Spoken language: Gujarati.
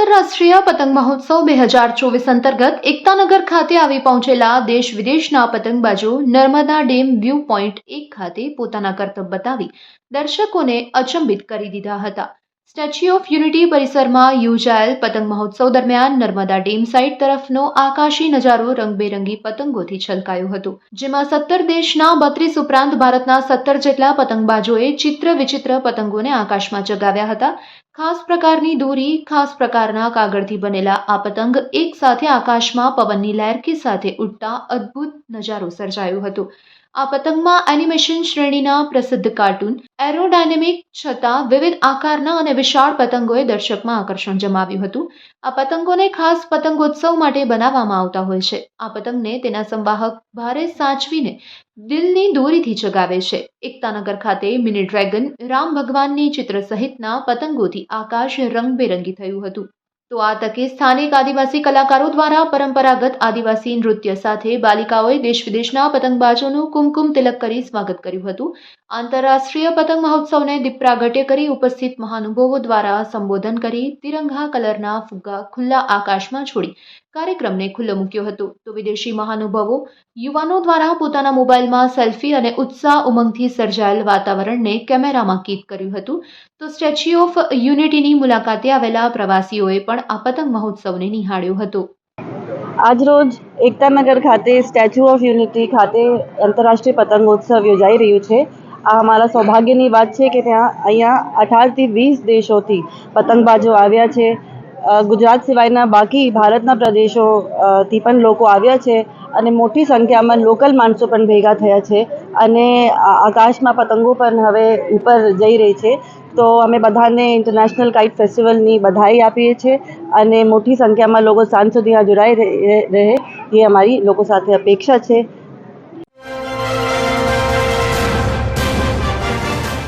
આંતરરાષ્ટ્રીય પતંગ મહોત્સવ બે હજાર ચોવીસ અંતર્ગત એકતાનગર ખાતે આવી પહોંચેલા દેશ વિદેશના પતંગબાજો નર્મદા ડેમ વ્યૂ પોઈન્ટ એક ખાતે પોતાના કરતબ બતાવી દર્શકોને અચંબિત કરી દીધા હતા. સ્ટેચ્યુ ઓફ યુનિટી પરિસરમાં યોજાયેલ પતંગ મહોત્સવ દરમિયાન નર્મદા ડેમ સાઇટ તરફનો આકાશી નજારો રંગબેરંગી પતંગોથી છલકાયો હતો, જેમાં સત્તર દેશના બત્રીસ ઉપરાંત ભારતના સત્તર જેટલા પતંગબાજોએ ચિત્ર વિચિત્ર પતંગોને આકાશમાં ચગાવ્યા હતા. ખાસ પ્રકારની દોરી, ખાસ પ્રકારના કાગળથી બનેલા આ પતંગ એક સાથે આકાશમાં પવનની લહેરકી સાથે ઉડતા અદ્ભુત નજારો સર્જાયો હતો. આ પતંગમાં એનિમેશન શ્રેણીના પ્રસિદ્ધ કાર્ટૂન એરોડાયનેમિક છતાં વિવિધ આકારના અને વિશાળ પતંગોએ દર્શકમાં આકર્ષણ જમાવ્યું હતું. આ પતંગોને ખાસ પતંગોત્સવ માટે બનાવવામાં આવતા હોય છે. આ પતંગને તેના સંવાહક ભારે સાચવીને દિલની દોરીથી ચગાવે છે. એકતાનગર ખાતે મિની ડ્રેગન રામ ભગવાનની ચિત્ર સહિતના પતંગોથી આકાશ રંગબેરંગી થયું હતું. તો આ તકે સ્થાનિક આદિવાસી કલાકારો દ્વારા પરંપરાગત આદિવાસી નૃત્ય સાથે બાલિકાઓએ દેશ વિદેશના પતંગબાજોનું કુમકુમ તિલક કરી સ્વાગત કર્યું હતું. આંતરરાષ્ટ્રીય પતંગ મહોત્સવને દીપ પ્રાગટ્ય કરી ઉપસ્થિત મહાનુભાવો દ્વારા સંબોધન કરી તિરંગા કલરના ફુગ્ગા ખુલ્લા આકાશમાં છોડી કાર્યક્રમને ખુલ્લો મૂક્યો હતો. તો વિદેશી મહાનુભાવો યુવાનો દ્વારા પોતાના મોબાઈલમાં સેલ્ફી અને ઉત્સાહ ઉમંગથી સર્જાયેલ વાતાવરણને કેમેરામાં કેદ કર્યું હતું. તો સ્ટેચ્યુ ઓફ યુનિટીની મુલાકાતે આવેલા પ્રવાસીઓએ પણ આ પતંગ મહોત્સવને નિહાળ્યો હતો. આજરોજ એકતાનગર ખાતે સ્ટેચ્યુ ઓફ યુનિટી ખાતે આંતરરાષ્ટ્રીય પતંગોત્સવ યોજાઈ રહ્યું છે. આ અમારા સૌભાગ્યની વાત છે કે ત્યાં અહીંયા અઢારથી વીસ દેશોથી પતંગબાજો આવ્યા છે. ગુજરાત સિવાયના બાકી ભારતના પ્રદેશોથી પણ લોકો આવ્યા છે અને મોટી સંખ્યામાં લોકલ માણસો પણ ભેગા થયા છે અને આકાશમાં પતંગો પણ હવે ઉપર જઈ રહી છે. તો અમે બધાને ઇન્ટરનેશનલ કાઇટ ફેસ્ટિવલની બધાઈ આપીએ છીએ અને મોટી સંખ્યામાં લોકો સાંજ સુધી આ જોડાઈ રહે એ અમારી લોકો સાથે અપેક્ષા છે.